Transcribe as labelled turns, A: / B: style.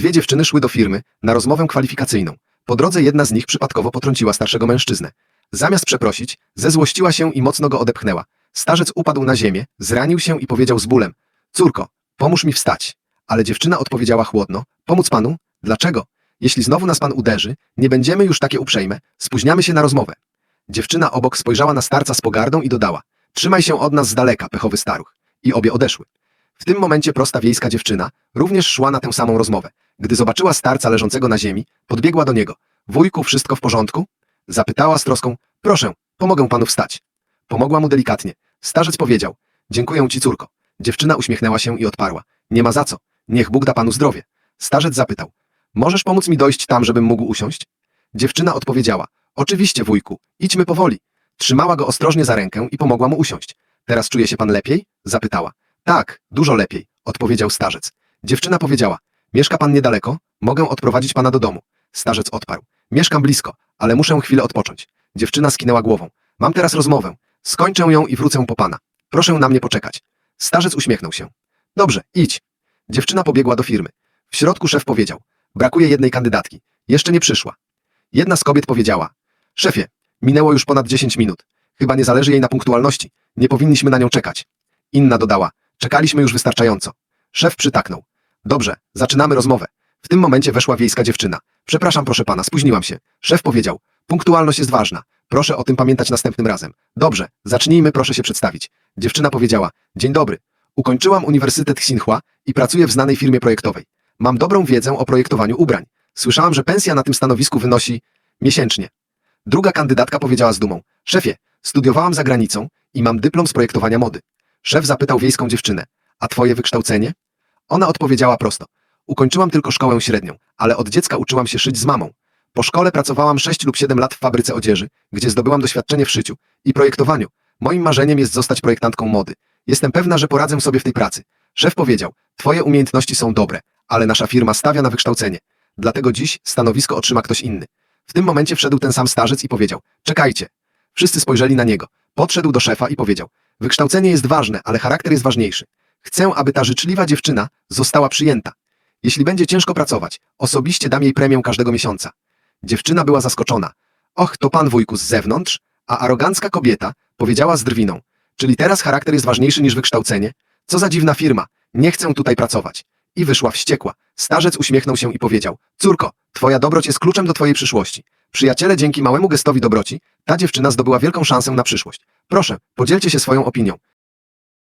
A: Dwie dziewczyny szły do firmy na rozmowę kwalifikacyjną. Po drodze jedna z nich przypadkowo potrąciła starszego mężczyznę. Zamiast przeprosić, zezłościła się i mocno go odepchnęła. Starzec upadł na ziemię, zranił się i powiedział z bólem: Córko, pomóż mi wstać. Ale dziewczyna odpowiedziała chłodno: Pomóc panu? Dlaczego? Jeśli znowu nas pan uderzy, nie będziemy już takie uprzejme, spóźniamy się na rozmowę. Dziewczyna obok spojrzała na starca z pogardą i dodała: Trzymaj się od nas z daleka, pechowy staruch. I obie odeszły. W tym momencie prosta wiejska dziewczyna również szła na tę samą rozmowę. Gdy zobaczyła starca leżącego na ziemi, podbiegła do niego. Wujku, wszystko w porządku? Zapytała z troską. Proszę, pomogę panu wstać. Pomogła mu delikatnie. Starzec powiedział. Dziękuję ci, córko. Dziewczyna uśmiechnęła się i odparła. Nie ma za co. Niech Bóg da panu zdrowie. Starzec zapytał. Możesz pomóc mi dojść tam, żebym mógł usiąść? Dziewczyna odpowiedziała. Oczywiście, wujku. Idźmy powoli. Trzymała go ostrożnie za rękę i pomogła mu usiąść. Teraz czuje się pan lepiej? Zapytała. Tak, dużo lepiej, odpowiedział starzec. Dziewczyna powiedziała. Mieszka pan niedaleko? Mogę odprowadzić pana do domu. Starzec odparł. Mieszkam blisko, ale muszę chwilę odpocząć. Dziewczyna skinęła głową. Mam teraz rozmowę. Skończę ją i wrócę po pana. Proszę na mnie poczekać. Starzec uśmiechnął się. Dobrze, idź. Dziewczyna pobiegła do firmy. W środku szef powiedział. Brakuje jednej kandydatki. Jeszcze nie przyszła. Jedna z kobiet powiedziała. Szefie, minęło już ponad 10 minut. Chyba nie zależy jej na punktualności. Nie powinniśmy na nią czekać. Inna dodała. Czekaliśmy już wystarczająco. Szef przytaknął. Dobrze, zaczynamy rozmowę. W tym momencie weszła wiejska dziewczyna. Przepraszam, proszę pana, spóźniłam się. Szef powiedział. Punktualność jest ważna. Proszę o tym pamiętać następnym razem. Dobrze, zacznijmy, proszę się przedstawić. Dziewczyna powiedziała. Dzień dobry. Ukończyłam Uniwersytet Xinhua i pracuję w znanej firmie projektowej. Mam dobrą wiedzę o projektowaniu ubrań. Słyszałam, że pensja na tym stanowisku wynosi miesięcznie. Druga kandydatka powiedziała z dumą. Szefie, studiowałam za granicą i mam dyplom z projektowania mody. Szef zapytał wiejską dziewczynę. A twoje wykształcenie? Ona odpowiedziała prosto. Ukończyłam tylko szkołę średnią, ale od dziecka uczyłam się szyć z mamą. Po szkole pracowałam 6 lub 7 lat w fabryce odzieży, gdzie zdobyłam doświadczenie w szyciu i projektowaniu. Moim marzeniem jest zostać projektantką mody. Jestem pewna, że poradzę sobie w tej pracy. Szef powiedział, twoje umiejętności są dobre, ale nasza firma stawia na wykształcenie. Dlatego dziś stanowisko otrzyma ktoś inny. W tym momencie wszedł ten sam starzec i powiedział, czekajcie. Wszyscy spojrzeli na niego. Podszedł do szefa i powiedział, wykształcenie jest ważne, ale charakter jest ważniejszy. Chcę, aby ta życzliwa dziewczyna została przyjęta. Jeśli będzie ciężko pracować, osobiście dam jej premię każdego miesiąca. Dziewczyna była zaskoczona. Och, to pan wujku z zewnątrz? A arogancka kobieta powiedziała z drwiną. Czyli teraz charakter jest ważniejszy niż wykształcenie? Co za dziwna firma. Nie chcę tutaj pracować. I wyszła wściekła. Starzec uśmiechnął się i powiedział. Córko, twoja dobroć jest kluczem do twojej przyszłości. Przyjaciele, dzięki małemu gestowi dobroci, ta dziewczyna zdobyła wielką szansę na przyszłość. Proszę, podzielcie się swoją opinią.